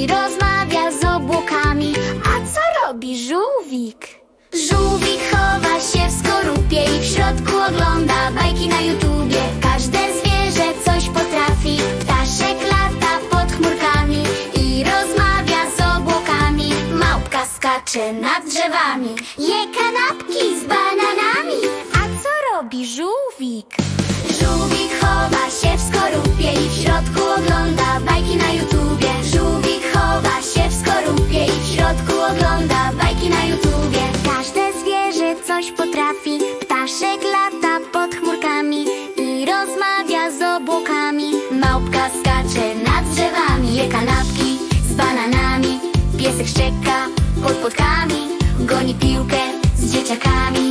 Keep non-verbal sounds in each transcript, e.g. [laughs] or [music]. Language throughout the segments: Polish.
I rozmawia z obłokami. A co robi żółwik? Żółwik chowa się w skorupie I w środku ogląda bajki na YouTubie. Każde zwierzę coś potrafi. Ptaszek lata pod chmurkami I rozmawia z obłokami. Małpka skacze nad drzewami Je kanapki z bananami. A co robi żółwik? Żółwik chowa się w skorupie I w środku ogląda bajki na YouTube. Potrafi, ptaszek lata pod chmurkami i rozmawia z obłokami. Małpka skacze nad drzewami, je kanapki z bananami. Piesek szczeka pod płotkami, goni piłkę z dzieciakami.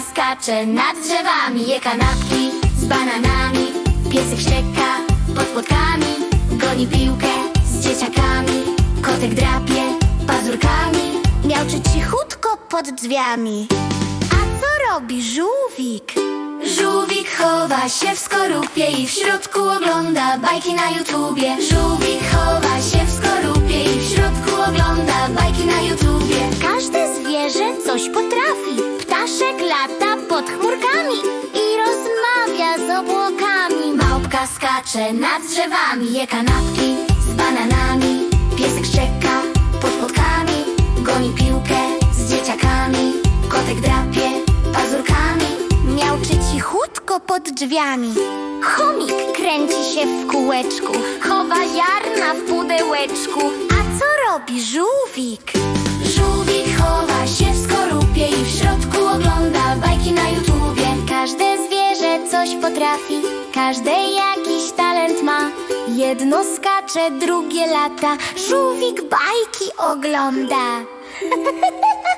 Skacze nad drzewami, je kanapki z bananami. Piesek szczeka pod płotkami, goni piłkę z dzieciakami. Kotek drapie pazurkami, miauczy cichutko pod drzwiami. A co robi żółwik? Żółwik chowa się w skorupie i w środku ogląda bajki na YouTubie. Żółwik pod chmurkami i rozmawia z obłokami. Małpka skacze nad drzewami, je kanapki z bananami. Piesek szczeka pod płotkami, goni piłkę z dzieciakami. Kotek drapie pazurkami, miauczy cichutko pod drzwiami. Chomik kręci się w kółeczku, chowa ziarna w pudełeczku. A co robi? Żółwik coś potrafi, każde jakiś talent ma. Jedno skacze, drugie lata, żółwik bajki ogląda. [laughs]